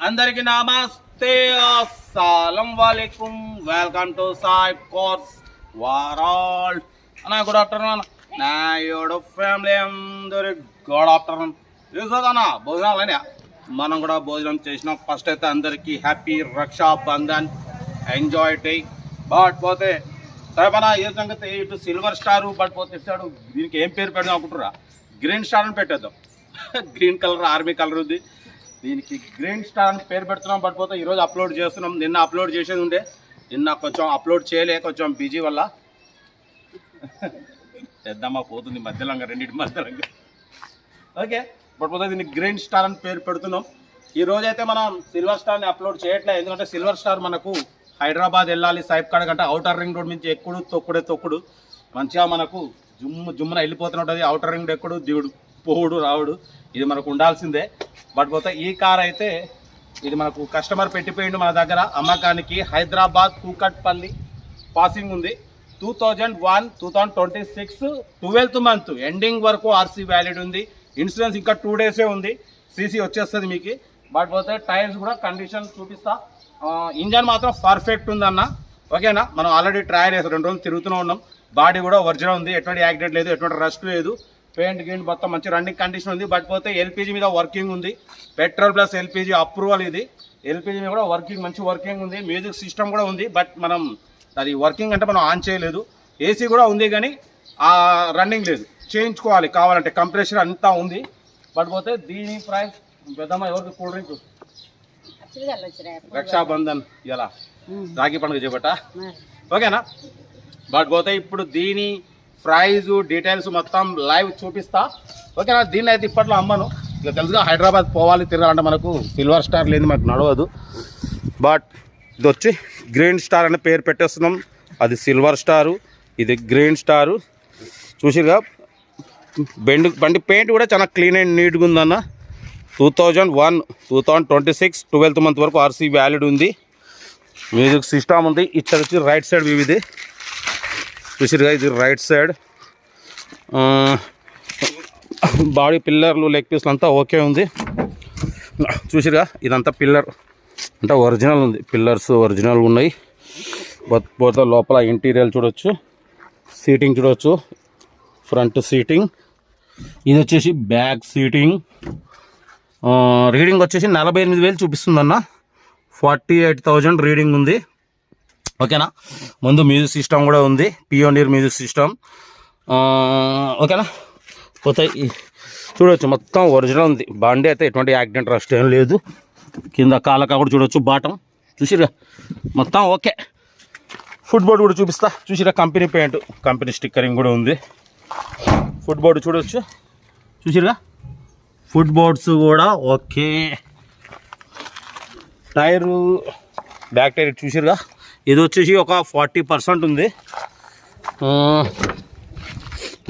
అందరికి నమస్తే. అస్సలం వాలేకుం. వెల్కమ్ టు సాయి కోర్స్ వారాల్. అన్న గుడ్ ఆఫ్టర్నూన్ నా యోడు ఫ్యామిలీ అందరి గుడ్ ఆఫ్టర్నూన్. అన్న భోజనాలు అయినా మనం కూడా భోజనం చేసినాం. ఫస్ట్ అయితే అందరికీ happy Raksha Bandhan. Enjoy day. But పోతే సరేపనా ఏ సంగతి ఇటు సిల్వర్ స్టార్ బట్ పోతే ఇచ్చాడు దీనికి ఏం పేరు పెడదాం అనుకుంటురా గ్రీన్ స్టార్ అని పెట్టేద్దాం. గ్రీన్ కలర్ ఆర్మీ కలర్ ఉంది. దీనికి గ్రీన్ స్టార్ అని పేరు పెడుతున్నాం పడిపోతే ఈరోజు అప్లోడ్ చేస్తున్నాం. నిన్న అప్లోడ్ చేసేది ఉండే. నిన్న కొంచెం అప్లోడ్ చేయలే కొంచెం బిజీ వల్ల. పెద్దమ్మ పోతుంది మధ్యలో రెండింటి మధ్యలో ఓకే. పడిపోతే దీనికి గ్రీన్ స్టార్ అని పేరు పెడుతున్నాం. ఈ అయితే మనం సిల్వర్ స్టార్ని అప్లోడ్ చేయట్లేదు ఎందుకంటే సిల్వర్ స్టార్ మనకు హైదరాబాద్ వెళ్ళాలి సైప్ కాడ కంటే అవుటర్ రింగ్ రోడ్ నుంచి ఎక్కుడు తొక్కుడే తొక్కుడు. మంచిగా మనకు జుమ్ము జుమ్మున వెళ్ళిపోతున్నట్టు అవుటర్ రింగ్ ఎక్కుడు దిగుడు. పోవుడు రావుడు ఇది మనకు ఉండాల్సిందే. బట్ పోతే ఈ కార్ అయితే ఇది మనకు కస్టమర్ పెట్టిపోయిండు మన దగ్గర. అమ్మకానికి హైదరాబాద్ కూకట్పల్లి పాసింగ్ ఉంది. Two thousand one two thousand twenty six twelfth month ending వరకు ఆర్సీ వ్యాలిడ్ ఉంది. ఇన్సూరెన్స్ ఇంకా టూ డేసే ఉంది. సీసీ వచ్చేస్తుంది మీకు. బట్ పోతే టైర్స్ కూడా కండిషన్ చూపిస్తా. ఇంజన్ మాత్రం పర్ఫెక్ట్ ఉందన్న. ఓకేనా? మనం ఆల్రెడీ ట్రయల్ చేస్తాం రెండు రోజులు తిరుగుతూనే ఉన్నాం. బాడీ కూడా ఒరిజినల్ ఉంది. ఎటువంటి యాక్సిడెంట్ లేదు ఎటువంటి రష్ లేదు. పెయింట్ గింట్ మొత్తం మంచి రన్నింగ్ కండిషన్ ఉంది. బట్ పోతే ఎల్పిజి మీద వర్కింగ్ ఉంది. పెట్రోల్ ప్లస్ ఎల్పిజి అప్రూవల్ ఇది. ఎల్పిజి మీద కూడా వర్కింగ్ మంచి వర్కింగ్ ఉంది. మ్యూజిక్ సిస్టమ్ కూడా ఉంది. బట్ మనం అది వర్కింగ్ అంటే మనం ఆన్ చేయలేదు. ఏసీ కూడా ఉంది కానీ ఆ రన్నింగ్ లేదు. చేయించుకోవాలి కావాలంటే. కంప్రెషర్ అంతా ఉంది. బట్ పోతే దీని ప్రైస్ పెద్దమ్మ ఎవరికి కూల్ డ్రింక్? రక్షాబంధన్ ఇలా రాఖీ పండుగ చేపట్ట? ఓకేనా? బట్ పోతే ఇప్పుడు దీని ప్రైజ్ డీటెయిల్స్ మొత్తం లైవ్ చూపిస్తా. ఓకేనా? దీన్ని అయితే ఇప్పట్లో అమ్మను. ఇక తెలుసుగా హైదరాబాద్ పోవాలి తిరగాలంటే మనకు సిల్వర్ స్టార్ లేని మనకు నడవదు. బట్ ఇది వచ్చి గ్రీన్ స్టార్ అనే పేరు పెట్టేస్తున్నాం. అది సిల్వర్ స్టారు ఇది గ్రీన్ స్టారు. చూసిరుగా బెండ్ బండి పెయింట్ కూడా చాలా క్లీన్ అండ్ నీట్గా ఉందన్న. Two thousand one two thousand twenty six twelfth month వరకు ఆర్సీ వ్యాలిడ్ ఉంది. మ్యూజిక్ సిస్టమ్ ఉంది. ఇక్కడ వచ్చి రైట్ సైడ్ వ్యూ ఇది చూసిరుగా ఇది రైట్ సైడ్ బాడీ పిల్లర్లు లెగ్ పీస్లు అంతా ఓకే ఉంది. చూసిరుగా? ఇదంతా పిల్లర్ అంటే ఒరిజినల్ ఉంది. పిల్లర్స్ ఒరిజినల్ ఉన్నాయి. పోతే లోపల ఇంటీరియర్ చూడొచ్చు. సీటింగ్ చూడొచ్చు. ఫ్రంట్ సీటింగ్ ఇది వచ్చేసి బ్యాక్ సీటింగ్ రీడింగ్ వచ్చేసి నలభై ఎనిమిది వేలు చూపిస్తుందన్న. ఫార్టీ ఎయిట్ థౌజండ్ రీడింగ్ ఉంది. ఓకేనా? ముందు మ్యూజిక్ సిస్టమ్ కూడా ఉంది. Pioneer music system. ఓకేనా? పోతే చూడవచ్చు చూడొచ్చు మొత్తం ఒరిజినల్ ఉంది. బండి అయితే ఎటువంటి యాక్సిడెంట్ రస్ట్ ఏం లేదు. కింద కాలకా కూడా చూడొచ్చు బాటం. చూసిరా మొత్తం ఓకే. ఫుట్ బోర్డు కూడా చూపిస్తా. చూసిరా కంపెనీ పెయింట్ కంపెనీ స్టిక్కరింగ్ కూడా ఉంది. ఫుట్ బోర్డు చూడొచ్చు. చూసిరా ఫుట్ బోర్డ్స్ కూడా ఓకే. టైరు బ్యాక్ టైర్ చూసిరుగా ఇది వచ్చేసి ఒక ఫార్టీ పర్సెంట్ ఉంది.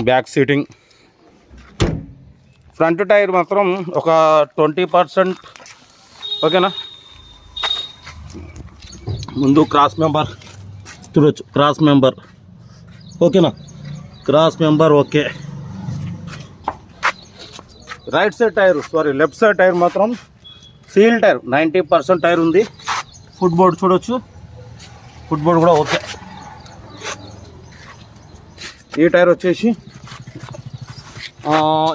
Back seating. ఫ్రంట్ టైర్ మాత్రం ఒక ట్వంటీ పర్సెంట్. ఓకేనా? ముందు క్రాస్ మెంబర్ చూడొచ్చు. Cross member. ఓకేనా? Cross member okay. Right side tyre sorry left side tyre మాత్రం seal tyre ninety percent tyre ఉంది. ఫుట్ బోర్డ్ చూడొచ్చు. ఫుట్బోర్డ్ కూడా ఓకే. ఈ టైర్ వచ్చేసి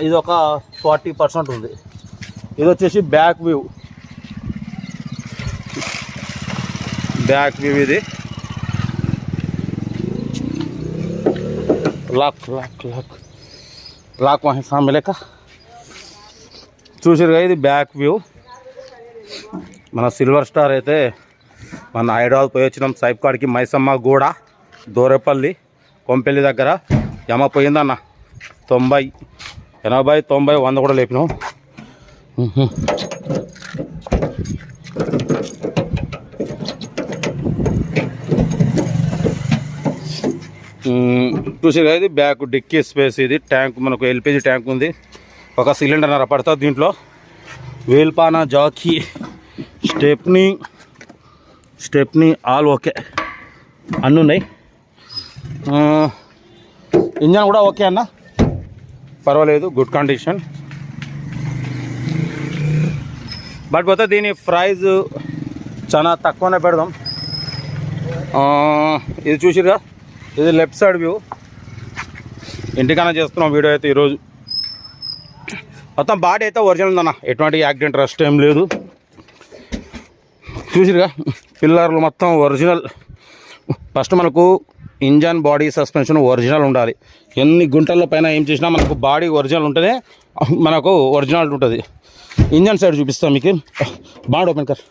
ఇది ఒక ఫార్టీ పర్సెంట్ ఉంది. ఇది వచ్చేసి బ్యాక్ వ్యూ. బ్యాక్ వ్యూ ఇది. Lock lock lock. లాక్ వహి సామెలే కా చూసారుగా ఇది బ్యాక్ వ్యూ. మన సిల్వర్ స్టార్ అయితే మన హైదరాబాద్ పోయి వచ్చినాం సైప్ కాడికి మైసమ్మ గూడ దూరేపల్లి కొంపెల్లి దగ్గర. యమ పోయిందన్న. తొంభై ఎనభై తొంభై వంద కూడా లేపినాం. చూసి ఇది? బ్యాక్ డిక్కీ స్పేస్ ఇది. ట్యాంక్ మనకు ఎల్పిజి ట్యాంక్ ఉంది. ఒక సిలిండర్ నర పడుతుంది దీంట్లో. వేల్పానా jack stepney stepney all okay. అన్నీ ఉన్నాయి ఇంజన్ కూడా ఓకే అన్న. పర్వాలేదు గుడ్ కండిషన్ బట్ పోతే దీని ప్రైజ్ చాలా తక్కువనే పెడదాం. ఇది చూసిరుగా ఇది లెఫ్ట్ సైడ్ వ్యూ. ఇంటికైనా చేస్తున్నాం వీడియో అయితే ఈరోజు. మొత్తం బాడీ అయితే ఒరిజినల్ ఉందన్న. ఎటువంటి యాక్సిడెంట్ రస్ట్ ఏం లేదు. చూసిరుగా? పిల్లర్లు మొత్తం ఒరిజినల్. ఫస్ట్ మనకు ఇంజన్ బాడీ సస్పెన్షన్ ఒరిజినల్ ఉండాలి. ఎన్ని గుంటల పైన ఏం చేసినా మనకు బాడీ ఒరిజినల్ ఉంటేనే మనకు ఒరిజినల్ ఉంటుంది. ఇంజన్ సైడ్ చూపిస్తాం మీకు. బాడీ ఓపెన్ కర్.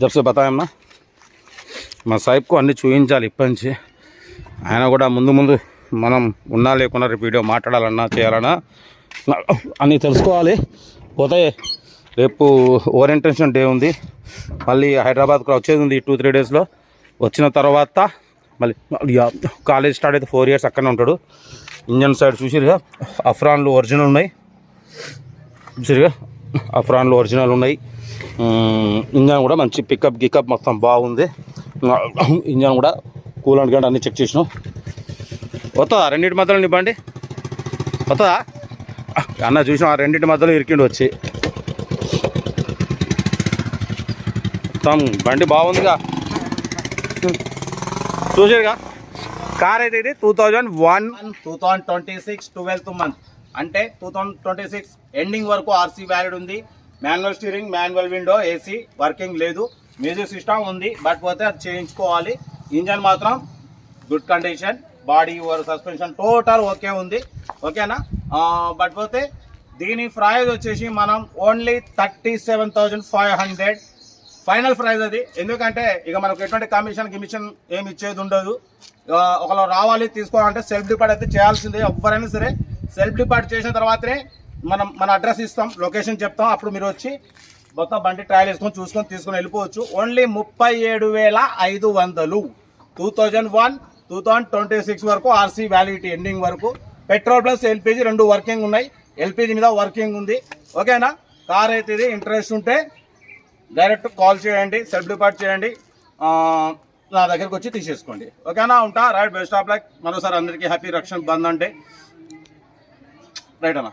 జబ్సే బతాయమ్మా. మా సాహిబ్కు అన్నీ చూపించాలి ఇప్పటి నుంచి. ఆయన కూడా ముందు ముందు మనం ఉన్నా లేకున్నా రేపు వీడియో మాట్లాడాలన్నా చేయాలన్నా అన్నీ తెలుసుకోవాలి. పోతే రేపు ఓరియంటేషన్ డే ఉంది. మళ్ళీ హైదరాబాద్కు వచ్చేది ఉంది టూ త్రీ డేస్లో వచ్చిన తర్వాత మళ్ళీ కాలేజ్ స్టార్ట్ అయితే ఫోర్ ఇయర్స్ అక్కడనే ఉంటాడు. ఇంజన్ సైడ్ చూసిరుగా అఫ్రాన్లు ఒరిజినల్ ఉన్నాయి. చూసిరుగా అఫ్రాన్లు ఒరిజినల్ ఉన్నాయి. ఇంజన్ కూడా మంచి పికప్ గికప్ మొత్తం బాగుంది. ఇంజన్ కూడా కూల్ అండ్ గంట అన్ని చెక్ చేసినాం. వస్తుందా? రెండింటి మధ్యలో నింపండి. వస్తుందా? అన్న చూసినాం ఆ రెండింటి మధ్యలో ఇరికిండు వచ్చి. మొత్తం బండి బాగుందిగా. చూసారుగా కార్ అయితే ఇది two thousand one two thousand twenty six twelfth month అంటే two thousand twenty six ending వరకు ఆర్సీ వ్యాలిడ్ ఉంది. Manual steering manual window AC working లేదు. మ్యూజిక్ సిస్టమ్ ఉంది. బట్ పోతే అది చేయించుకోవాలి. ఇంజన్ మాత్రం good condition body suspension total okay ఉంది. ఓకేనా బట్ పోతే దీని ప్రైజ్ వచ్చేసి మనం only thirty seven thousand five hundred final price అది. ఎందుకంటే ఇక మనకు ఎటువంటి కమిషన్ గిమిషన్ ఏమి ఇచ్చేది ఉండదు. ఒకళ్ళు రావాలి తీసుకోవాలంటే సెల్ఫ్ డిపార్ట్ అయితే చేయాల్సిందే ఎవరైనా సరే. సెల్ఫ్ డిపార్ట్ చేసిన తర్వాతనే మనం మన అడ్రస్ ఇస్తాం లొకేషన్ చెప్తాం. అప్పుడు మీరు వచ్చి మొత్తం బండి ట్రయల్ వేసుకొని చూసుకొని తీసుకొని వెళ్ళిపోవచ్చు. ఓన్లీ ముప్పై ఏడు వేల ఐదు వందలు. Two thousand one two thousand twenty six వరకు ఆర్సీ వ్యాలిడిటీ ఎండింగ్ వరకు. పెట్రోల్ ప్లస్ ఎల్పిజి రెండు వర్కింగ్ ఉన్నాయి. ఎల్పిజి మీద వర్కింగ్ ఉంది. ఓకేనా కార్ అయితే ఇది ఇంట్రెస్ట్ ఉంటే డైరెక్ట్ కాల్ చేయండి సెల్ఫ్ డిపార్ట్ చేయండి నా దగ్గరకు వచ్చి తీసేసుకోండి. ఓకేనా? ఉంటా? Right best of luck. మరోసారి అందరికీ హ్యాపీ రక్షణ బంద్ అంటే. రైట్ అన్న?